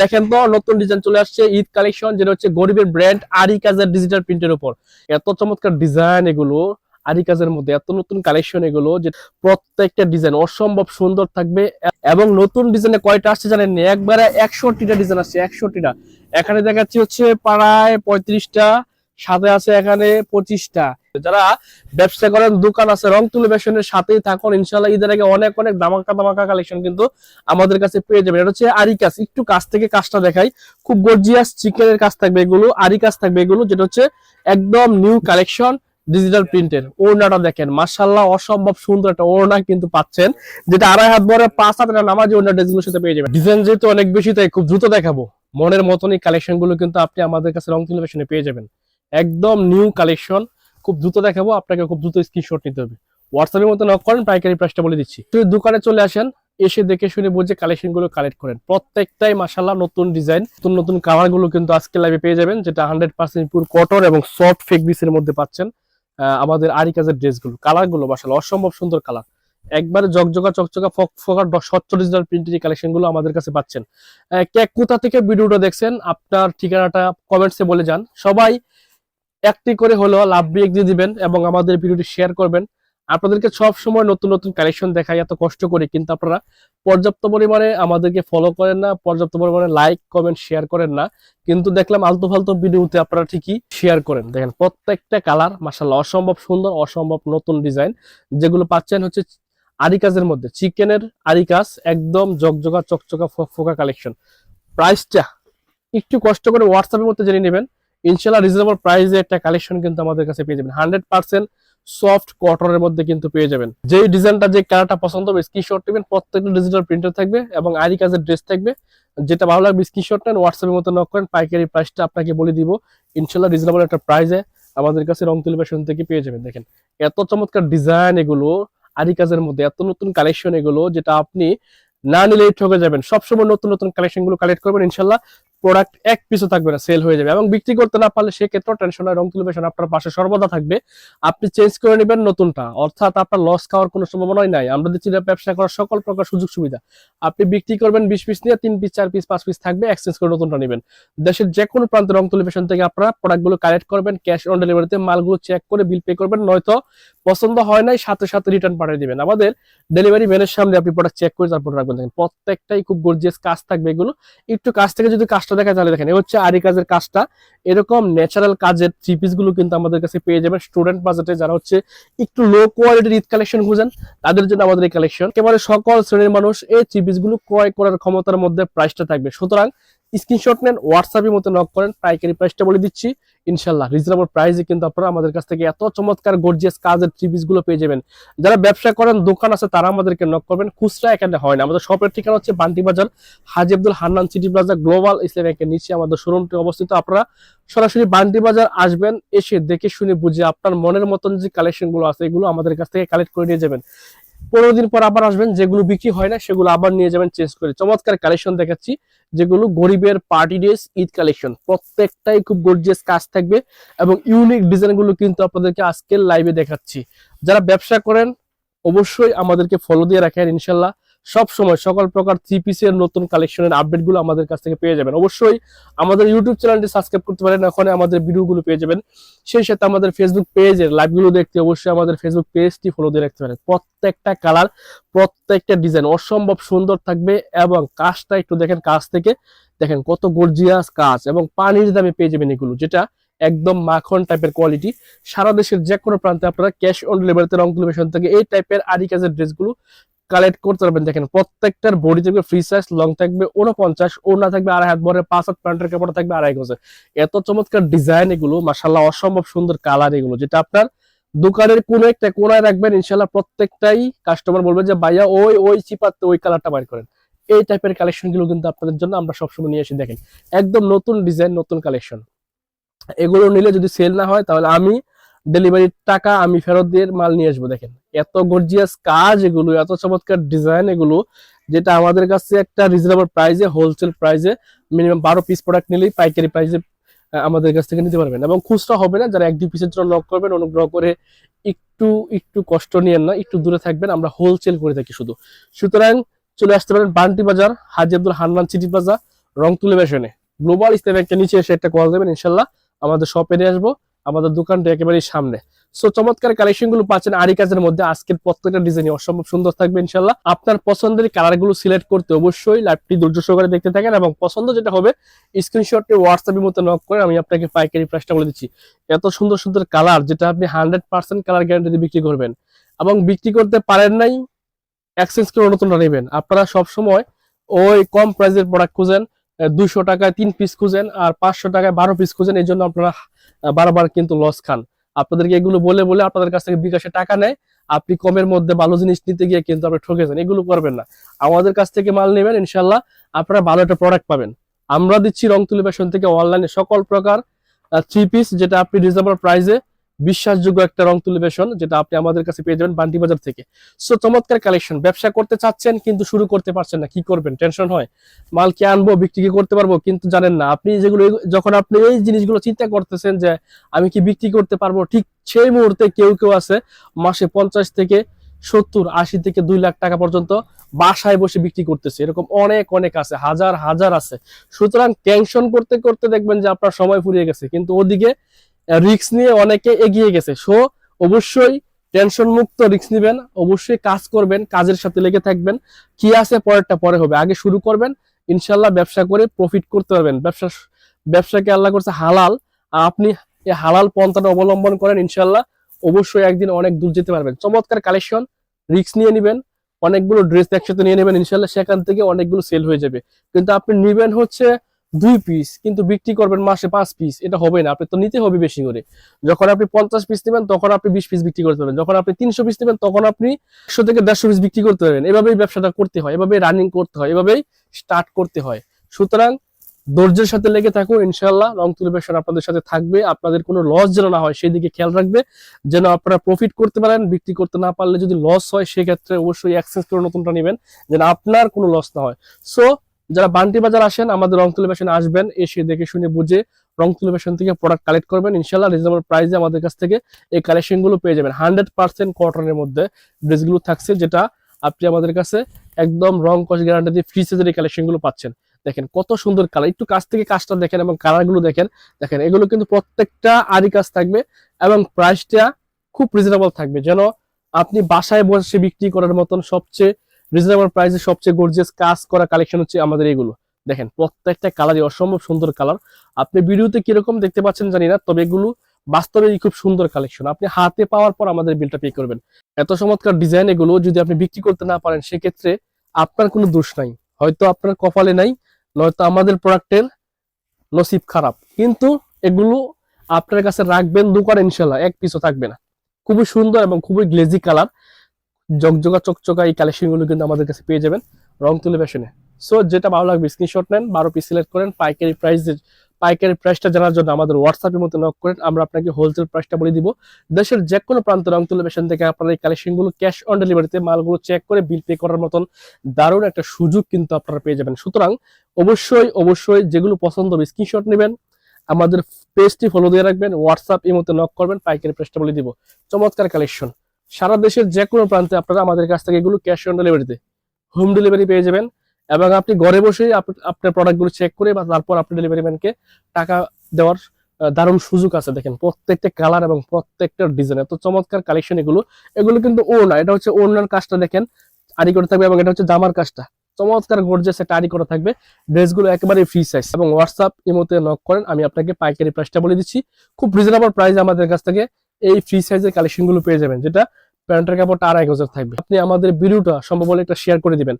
দেখেন তো, নতুন ডিজাইন চলে আসছে, ঈদ কালেকশন যেটা হচ্ছে গরিবের ব্র্যান্ড আরি কাজের ডিজিটাল প্রিন্টের উপর। এত চমৎকার ডিজাইন এগুলো আরি কাজের মধ্যে, এত নতুন কালেকশন এগুলো, যে প্রত্যেকটা ডিজাইন অসম্ভব সুন্দর থাকবে। এবং নতুন ডিজাইনে কয়টা আসছে জানেন? একবারে একষট্টিটা ডিজাইন আসছে, একষট্টিটা। এখানে দেখাচ্ছি হচ্ছে প্রায় পঁয়ত্রিশটা, সাথে আছে এখানে পঁচিশটা। যারা ব্যবসা করেন, দোকান আছে, রং তুলে বেশনের সাথেই থাকুন ইনশাল্লাহ ঈদের আগে অনেক অনেক দামাকা দামাকা কালেকশন কিন্তু আমাদের কাছে পেয়ে যাবেন। এটা হচ্ছে আরি কাজ একটু কাছ থেকে কাজটা দেখাই। খুব গর্জিয়াস চিকেনের কাজ থাকবে এগুলো আরি কাজ থাকবে এগুলো, যেটা হচ্ছে একদম নিউ কালেকশন ডিজিটাল প্রিন্টের ওড়নাটা দেখেন মার্শাল্লাহ অসম্ভব সুন্দর একটা ওড়না কিন্তু পাচ্ছেন, যেটা আড়াই হাত বড় পাঁচ হাতের নামাজি ওড়না ড্রেসগুলোর সাথে পেয়ে যাবেন। ডিজাইন যেহেতু অনেক বেশি, তাই খুব দ্রুত দেখাবো। মনের মতনই কালেকশনগুলো কিন্তু আপনি আমাদের কাছে রং টেলিভিশনে পেয়ে যাবেন। একদম নিউ কালেকশন খুব দ্রুত দেখাবো, আপনাকে খুব দ্রুত স্ক্রিনশট নিতে হবে। হোয়াটসঅ্যাপের মতো নক করেন, পাইকারি প্রাইসটা বলে দিচ্ছি। শুধু দোকানে চলে আসেন, এসে দেখে শুনে বুঝে কালেকশনগুলো কালেক্ট করেন। প্রত্যেকটাই মাসাল্লাহ নতুন ডিজাইন নতুন নতুন কালারগুলো কিন্তু আজকে লাইভে পেয়ে যাবেন, যেটা হান্ড্রেড পার্সেন্ট পুর কটন এবং সফট ফেব্রিক্স এর মধ্যে পাচ্ছেন আমাদের আরি কাজের ড্রেসগুলো কালারগুলো মাসাল্লাহ অসম্ভব সুন্দর কালার একবারে জকজকা চকচকা, ফক, ফকার স্বচ্ছ ডিজিটাল প্রিন্টের কালেকশনগুলো আমাদের কাছে পাচ্ছেন। কে কোথা থেকে ভিডিওটা দেখছেন, আপনার ঠিকানাটা কমেন্টসে বলে যান। সবাই একটি করে হলো লাভ ব্রেক দিয়ে দিবেন এবং আমাদের ভিডিওটি শেয়ার করবেন। আপনাদেরকে সব সময় নতুন নতুন কালেকশন দেখাই, এত কষ্ট করে। কিন্তু আপনারা পর্যাপ্ত পরিমাণে আমাদেরকে ফলো করেন না, পর্যাপ্ত পরিমাণে লাইক কমেন্ট শেয়ার করেন না। কিন্তু দেখলাম আলতু ফালতু ভিডিওতে আপনারা ঠিকই শেয়ার করেন। দেখেন, প্রত্যেকটা কালার মাসাল্লাহ অসম্ভব সুন্দর, অসম্ভব নতুন ডিজাইন যেগুলো পাচ্ছেন হচ্ছে আরিকাজের মধ্যে। চিকেনের আরিকাজ, একদম জকজকা চকচকা ফোকা কালেকশন প্রাইসটা একটু কষ্ট করে হোয়াটসঅ্যাপের মধ্যে জেনে নেবেন। ইনশাল্লাহ রিজনেবল প্রাইসে একটা কালেকশন কিন্তু আমাদের কাছে পেয়ে যাবেন। হান্ড্রেড পার্সেন্ট সফট কটনের মধ্যে কিন্তু পেয়ে যাবেন। যেই ডিজাইনটা যে কালারটা পছন্দ হবে স্ক্রিনশট নেবেন, প্রত্যেকটা ডিজিটাল প্রিন্টার থাকবে এবং আরি কাজের ড্রেস থাকবে। যেটা ভালো লাগবে স্ক্রিনশট নেন হোয়াটসঅ্যাপের মতো নক করেন, পাইকারি প্রাইসটা আপনাকে বলে দিব। ইনশাল্লাহ রিজনেবল একটা প্রাইসে আমাদের কাছে রং টেলিভিশন থেকে পেয়ে যাবেন। দেখেন, এত চমৎকার ডিজাইন এগুলো আরি কাজের মধ্যে, এত নতুন কালেকশন এগুলো, যেটা আপনি না নিলেই ঠকে যাবেন। সবসময় নতুন নতুন কালেকশনগুলো কালেক্ট করবেন ইনশাল্লাহ প্রোডাক্ট এক পিসও থাকবে না সেল হয়ে যাবে। এবং বিক্রি করতে না পারলে সেক্ষেত্রে টেনশন রং তুলবেশন আপনার পাশে সর্বদা থাকবে। আপনি চেঞ্জ করে নেবেন নতুনটা। অর্থাৎ আপনার লস খাওয়ার কোনো সম্ভাবনাই নাই। আমরা দিচ্ছি ব্যবসা করার সকল প্রকার সুযোগ সুবিধা। আপনি বিক্রি করবেন বিশ পিস নিয়ে তিন পিস চার পিস পাঁচ পিস থাকবে এক্সচেঞ্জ করে নতুনটা নেবেন। দেশের যে কোনো প্রান্তে রং তুলিবেশন থেকে আপনারা প্রোডাক্টগুলো কালেক্ট করবেন ক্যাশ অন ডেলিভারিতে মালগুলো চেক করে বিল পে করবেন, নয়তো পছন্দ হয় নাই, সাথে সাথে রিটার্ন পাঠিয়ে দিবেন। আমাদের ডেলিভারি ম্যানের সামনে আপনি প্রোডাক্ট চেক করে তারপর রাখবেন। প্রত্যেকটাই খুব গর্জিয়াস কাজ থাকবে এগুলো। একটু কাজ থেকে যদি কাজটা দেখা তাহলে দেখেন এ হচ্ছে আরি কাজের কাজটা। এরকম ন্যাচারাল কাজের থ্রি পিসগুলো কিন্তু আমাদের কাছে পেয়ে যাবেন স্টুডেন্ট বাজেটে যারা হচ্ছে একটু লো কোয়ালিটির ঈদ কালেকশন খুঁজেন, তাদের জন্য আমাদের এই কালেকশন একেবারে সকল শ্রেণির মানুষ এই থ্রি পিসগুলো ক্রয় করার ক্ষমতার মধ্যে প্রাইসটা থাকবে। সুতরাং স্ক্রিনশট নেন হোয়াটসঅ্যাপের মতো নক করেন, পাইকারি প্রাইসটা বলে দিচ্ছি। ইনশাল্লাহ রিজনেবল প্রাইসে কিন্তু আপনারা আমাদের কাছ থেকে এত চমৎকার গর্জিয়াস কাজেরগুলো পেয়ে যাবেন। যারা ব্যবসা করেন, দোকান আছে, তারা আমাদেরকে নক করবেন। খুচরা এখানে হয় না। আমাদের শপের ঠিকানা হচ্ছে Banti Bazar, Haji Abdul Hannan city plaza global Islam ব্যাংকের নিচে আমাদের শোরুমটি অবস্থিত। আপনারা সরাসরি বান্টি বাজার আসবেন, এসে দেখে শুনে বুঝে আপনার মনের মতন যে কালেকশনগুলো আছে, এগুলো আমাদের কাছ থেকে কালেক্ট করে নিয়ে যাবেন। পনেরো দিন পর আবার আসবেন, যেগুলো বিক্রি হয় না, সেগুলো আবার নিয়ে যাবেন চেঞ্জ করে। চমৎকার কালেকশন দেখাচ্ছি, যেগুলো গরিবের পার্টি ড্রেস ঈদ কালেকশন প্রত্যেকটাই খুব গর্জিয়াস কাজ থাকবে এবং ইউনিক ডিজাইনগুলো কিন্তু আপনাদেরকে আজকের লাইভে দেখাচ্ছি। যারা ব্যবসা করেন, অবশ্যই আমাদেরকে ফলো দিয়ে রাখেন, ইনশাল্লাহ। সব সময় সকল প্রকার থ্রি পিসের নতুন কালেকশনের আপডেটগুলো আমাদের কাছ থেকে পেয়ে যাবেন। অবশ্যই আমাদের ইউটিউব চ্যানেলটি সাবস্ক্রাইব করতে পারেন ওখানে আমাদের ভিডিও গুলো পেয়ে যাবেন। সেই সাথে আমাদের ফেসবুক পেজের লাইভগুলো দেখতে অবশ্যই আমাদের ফেসবুক পেজটি ফলো দিয়ে রাখতে পারেন। প্রত্যেকটা কালার প্রত্যেকটা ডিজাইন অসম্ভব সুন্দর থাকবে এবং কাজটা একটু দেখেন কাজ থেকে। দেখেন কত গর্জিয়াস কাজ এবং পানির দামে পেয়ে যাবেন এগুলো, যেটা একদম মাখন টাইপের কোয়ালিটি সারা দেশের যে কোনো প্রান্তে আপনারা ক্যাশ অন ডেলিভারিতে রং তুলিবেশন থেকে এই টাইপের আরি কাজের ড্রেসগুলো কালেক্ট করতে পারবেন। দেখেন, প্রত্যেকটার বডি থাকবে ফ্রি সাইজ লং থাকবে উনপঞ্চাশ ওনা থাকবে আড়াই হাত বড় পাঁচ হাত প্যান্টের কাপড় থাকবে আড়াই গজে এত চমৎকার ডিজাইন এগুলো মাসাল্লাহ অসম্ভব সুন্দর কালার এগুলো, যেটা আপনার দোকানের কোন একটা কোনায় রাখবেন ইনশাল্লাহ প্রত্যেকটাই কাস্টমার বলবে যে, ভাইয়া, ওই ওই চিপাতে ওই কালারটা বাইর করেন। এই টাইপের কালেকশনগুলো কিন্তু আপনাদের জন্য আমরা সবসময় নিয়ে এসে দেখেন, একদম নতুন ডিজাইন নতুন কালেকশন এগুলো নিলে যদি সেল না হয়, তাহলে আমি ডেলিভারির টাকা আমি ফেরত দিয়ে মাল নিয়ে আসব, দেখেন। এত গর্জিয়াস কাজ এগুলো, এত চমৎকার ডিজাইন এগুলো, যেটা আমাদের কাছে একটা রিজনেবল প্রাইসে হোলসেল প্রাইসে মিনিমাম বারো পিস প্রোডাক্ট নিলেই পাইকারি প্রাইসে আমাদের কাছ থেকে নিতে পারবেন। এবং খুচরা হবে না, যারা এক, দুই পিসের জন্য নক করবেন, অনুগ্রহ করে একটু একটু কষ্ট নিয়েন না, একটু দূরে থাকবেন, আমরা হোলসেল করে থাকি শুধু। সুতরাং চলে আসতে পারেন বান্টি বাজার, হাজি আব্দুল হান্নান সিটি বাজার রং তুলে বেসনে গ্লোবাল ব্যাংকের নিচে এসে একটা কল দেবেন, ইনশাল্লাহ। আমাদের শপে নিয়ে আসব। আমাদের দোকানটা একেবারেই সামনে। সো চমৎকার কালেকশনগুলো পাচ্ছেন আরি কাজের মধ্যে। আজকের প্রত্যেকটা ডিজাইন অসম্ভব সুন্দর থাকবে ইনশাল্লাহ আপনার পছন্দের কালারগুলো সিলেক্ট করতে অবশ্যই লাইভটি ধৈর্য সহকারে দেখতে থাকেন এবং পছন্দ যেটা হবে স্ক্রিনশটটি হোয়াটসঅ্যাপের মতো নক করে আমি আপনাকে পাইকারি প্রাইসটা বলে দিচ্ছি। এত সুন্দর সুন্দর কালার যেটা আপনি হান্ড্রেড পার্সেন্ট কালার গ্যারান্টি বিক্রি করবেন এবং বিক্রি করতে পারেন নাই এক্সচেঞ্জ করে নতুনটা নেবেন। আপনারা সব সময় ওই কম প্রাইসের প্রোডাক্ট খুঁজেন। দুশো টাকায় তিন পিস খুঁজেন আর পাঁচশো টাকায় বারো পিস খুঁজেন, এই জন্য আপনারা বারবার কিন্তু লস খান। আপনাদেরকে এগুলো বলে বলে আপনাদের কাছ থেকে বিকাশে টাকা নেয়। আপনি কমের মধ্যে ভালো জিনিস নিতে গিয়ে কিন্তু আপনি ঠকেছেন, এগুলো করবেন না। আমাদের কাছ থেকে মাল নেবেন ইনশাল্লাহ আপনারা ভালো একটা প্রোডাক্ট পাবেন। আমরা দিচ্ছি রং তুলি ফ্যাশন থেকে অনলাইনে সকল প্রকার থ্রি পিস যেটা আপনি রিজনেবল প্রাইসে বিশ্বাসযোগ্য একটা রং তুলি ফ্যাশন যেটা আপনি আমাদের কাছে পেয়ে যাবেন বান্টি বাজার থেকে। সো চমৎকার কালেকশন ব্যবসা করতে চাচ্ছেন, কিন্তু শুরু করতে পারছেন না। কি করবেন? টেনশন হয়। মাল কি আনব, বিক্রি কি করতে পারব, কিন্তু জানেন না। আপনি যেগুলো, যখন আপনি এই জিনিসগুলো চিন্তা করতেছেন যে, আমি কি বিক্রি করতে পারব, ঠিক সেই মুহূর্তে কেউ কেউ আছে, মাসে পঞ্চাশ থেকে সত্তর, আশি থেকে দুই লাখ টাকা পর্যন্ত বাসায় বসে বিক্রি করতেছে। এরকম অনেক অনেক আছে, হাজার হাজার আছে। সুতরাং টেনশন করতে করতে দেখবেন যে, আপনার সময় ফুরিয়ে গেছে। কিন্তু ওদিকে রিস্ক নিয়ে অনেকে এগিয়ে গেছে। সো অবশ্যই টেনশন মুক্ত রিস্ক নিবেন, অবশ্যই কাজ করবেন, কাজের সাথে লেগে থাকবেন। কি আছে পরেরটা, পরে হবে। আগে শুরু করবেন, ইনশাল্লাহ ব্যবসা করে প্রফিট করতে পারবেন। ব্যবসা, ব্যবসাকে আল্লাহ করছে হালাল। আপনি এই হালাল পন্থাটা অবলম্বন করেন, ইনশাল্লাহ অবশ্যই একদিন অনেক দূর যেতে পারবেন। চমৎকার কালেকশন রিস্ক নিয়ে নিবেন, অনেকগুলো ড্রেস একসাথে নিয়ে নেবেন, ইনশাল্লাহ সেখান থেকে অনেকগুলো সেল হয়ে যাবে। কিন্তু আপনি নিবেন হচ্ছে দুই পিস কিন্তু বিক্রি করবেন মাসে পাঁচ পিস এটা হবে না, আপনি তো নিতে হবে বেশি করে। যখন আপনি পঞ্চাশ পিস নেবেন, তখন আপনি বিশ পিস বিক্রি করতে পারবেন। যখন আপনি তিনশো পিস নেবেন, তখন আপনি একশো থেকে দেড়শো পিস বিক্রি করতে পারবেন। এভাবেই ব্যবসাটা করতে হয়, এভাবেই রানিং করতে হয়, এভাবেই স্টার্ট করতে হয়। সুতরাং ধৈর্যের সাথে লেগে থাকুন ইনশাল্লাহ রং তুলি ব্যবসা আপনাদের সাথে থাকবে। আপনাদের কোনো লস যেন না হয় সেই দিকে খেয়াল রাখবে। যেন আপনারা প্রফিট করতে পারেন, বিক্রি করতে না পারলে যদি লস হয়, সেক্ষেত্রে অবশ্যই অ্যাক্সেস করে নতুনটা নেবেন, যেন আপনার কোনো লস না হয়। সো যারা বান্টি বাজার আসেন, আমাদের রং তুলি ফ্যাশনে আসবেন, এসে দেখে শুনে বুঝে রং তুলি ফ্যাশন থেকে প্রোডাক্ট কালেক্ট করবেন। ইনশাল্লাহ রিজনেবল প্রাইসে আমাদের কাছ থেকে এই কালেকশনগুলো পেয়ে যাবেন। হান্ড্রেড পার্সেন্ট কটনের মধ্যে ড্রেসগুলো থাকছে যেটা আপনি আমাদের কাছে একদম রং কস গ্যারান্টি দিয়ে ফ্রি সাইজের এই কালেকশনগুলো পাচ্ছেন। দেখেন কত সুন্দর কালার একটু কাছ থেকে কাজটা দেখেন এবং কালারগুলো দেখেন। দেখেন, এগুলো কিন্তু প্রত্যেকটা আরি কাজ থাকবে এবং প্রাইসটা খুব রিজনেবল থাকবে। যেন আপনি বাসায় বসে বিক্রি করার মতন সবচেয়ে রিজনেবল প্রাইসে সবচেয়ে গর্জিয়াস কাজ করা কালেকশন হচ্ছে আমাদের এগুলো। দেখেন, প্রত্যেকটা কালারই অসম্ভব সুন্দর কালার আপনি ভিডিওতে কীরকম দেখতে পাচ্ছেন জানি না, তবে এগুলো বাস্তবে খুব সুন্দর কালেকশন আপনি হাতে পাওয়ার পর আমাদের বিলটা পে করবেন। এত চমৎকার ডিজাইন এগুলো যদি আপনি বিক্রি করতে না পারেন, সেক্ষেত্রে আপনার কোনো দোষ নাই। হয়তো আপনার কপালে নাই, নয়তো আমাদের প্রোডাক্টের নসিব খারাপ। কিন্তু এগুলো আপনার কাছে রাখবেন দোকানে ইনশাল্লাহ এক পিসও থাকবে না। খুবই সুন্দর এবং খুবই গ্লেজি কালার জকজকা চকচকা এই কালেকশনগুলো কিন্তু আমাদের কাছে পেয়ে যাবেন রং তুলে ফ্যাশনে সো যেটা ভালো লাগবে স্ক্রিনশট নেন, বারো পিস সিলেক্ট করেন, পাইকারি প্রাইস পাইকারি প্রাইসটা জানার জন্য আমাদের হোয়াটসঅ্যাপের মতো নক করেন, আমরা আপনাকে হোলসেল প্রাইসটা বলে দিব। দেশের যে কোনো প্রান্ত রং তুলে ফ্যাশন থেকে আপনারা এই কালেকশনগুলো ক্যাশ অন ডেলিভারিতে মালগুলো চেক করে বিল পে করার মতন দারুণ একটা সুযোগ কিন্তু আপনারা পেয়ে যাবেন। সুতরাং, অবশ্যই অবশ্যই যেগুলো পছন্দ হবে স্ক্রিনশট নেবেন, আমাদের পেজটি ফলো দিয়ে রাখবেন হোয়াটসঅ্যাপ এই মতো নক করবেন, পাইকারি প্রাইসটা বলে দিব। চমৎকার কালেকশন সারা দেশের যে কোনো প্রান্তে আপনারা আমাদের কাছ থেকে এগুলো ক্যাশ অন ডেলিভারিতে হোম ডেলিভারি পেয়ে যাবেন এবং আপনি ঘরে বসেই আপ- আপনার প্রোডাক্টগুলো চেক করে বা তারপর আপনি ডেলিভারি ম্যানকে টাকা দেওয়ার দারুণ সুযোগ আছে দেখেন। প্রত্যেকটা কালার এবং প্রত্যেকটা ডিজাইন এত চমৎকার কালেকশন এগুলো। এগুলো কিন্তু ওনা এটা হচ্ছে ওনার কাজটা দেখেন আরি করে থাকবে এবং এটা হচ্ছে জামার কাজটা। চমৎকার গর্জেস একটা আরি করা থাকবে। ড্রেসগুলো একেবারে ফ্রি সাইজ এবং হোয়াটসঅ্যাপ ইমোতে নক করেন, আমি আপনাকে পাইকারি প্রাইসটা বলে দিচ্ছি। খুব রিজনেবল প্রাইস আমাদের কাছ থেকে। এই ফ্রি সাইজের কালেকশনগুলো পেয়ে যাবেন, যেটা প্যান্টের কাপড়টা আড়াই হাজার থাকবে। আপনি আমাদের ভিডিওটা সম্ভব হলে একটা শেয়ার করে দিবেন।